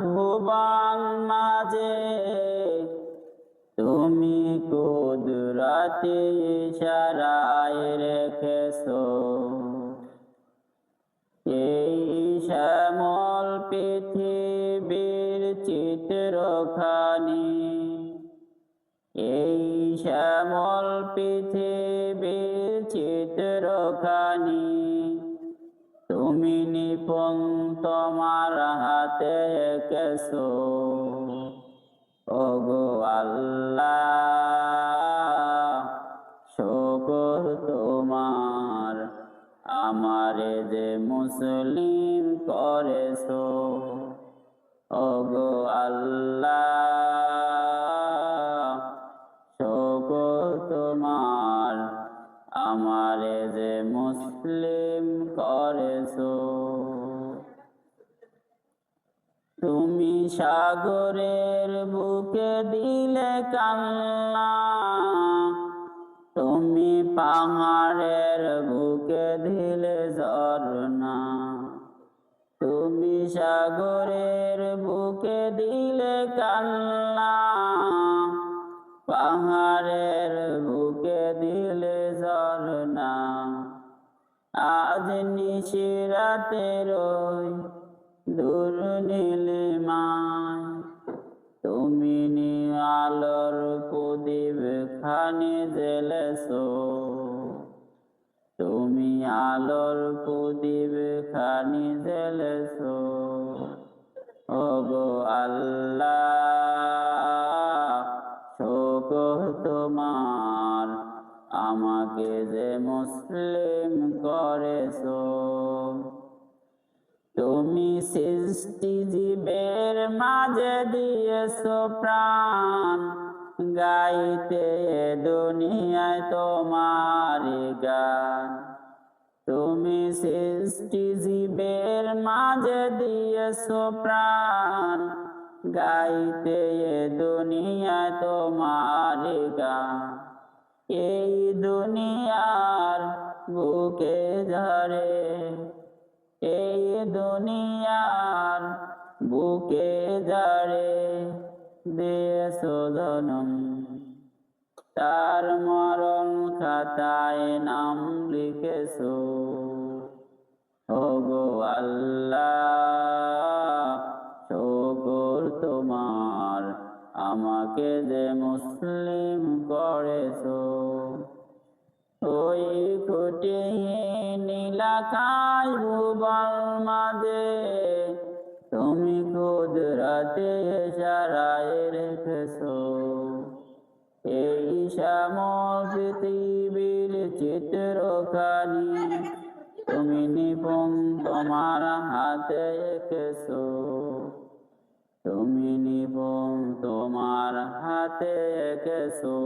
ভুবন মাঝে। তুমি কুদরাতে ইশারায় রেখেছো। এই শ্যামল পৃথিবীর চিত্রখানি। এই শ্যামল পৃথিবীর চিত্রখানি। তুমি নিপং তোমার হাতে কেসো। ওগো আল্লাহ শকর তোমার আমারে যে মুসলিম করেছ। তুমি সাগরের বুকে দিলে কান্না, তুমি পাহাড়ের বুকে দিলে ঝর্ণা, তুমি সাগরের বুকে দিলে কান্না, পাহাড়ের বুকে দিলে ঝর্ণা। আজ নিশিরাতে রই দূর নীলিমায় তুমি আলোর প্রদীপ খানে জেলেছো তুমি আলোর প্রদীপ খানি জেলেছো ওগো আল্লাহ শোকর তোমার, আমাকে যে মুসলিম করেছ। সৃষ্টি জীবের মাঝে দিয়েছ প্রাণ। গাইতে দুনিয়ায় তোমার গান। তুমি সৃষ্টি জীবের মাঝে দিয়েছ প্রাণ। গাইতে দুনিয়ায় তোমার গান। এই দুনিয়ার বুকে ঝরে এই দুনিয়ার বুকে ঝরে দেশ জনম, তার মরণ খাতায় নাম লিখেছ। ওগো আল্লাহ, শকর তোমার আমাকে যে মুসলিম করেছ। ওই কোটি এলাকায় ভুবল মাঝে। তুমি কুদরাতে সারায় রেখেছো এই শ্যামল পৃথিবীর চিত্রখানি তুমি নিপুণ তোমার হাতে এঁকেছো তুমি নিপুণ তোমার হাতে এঁকেছো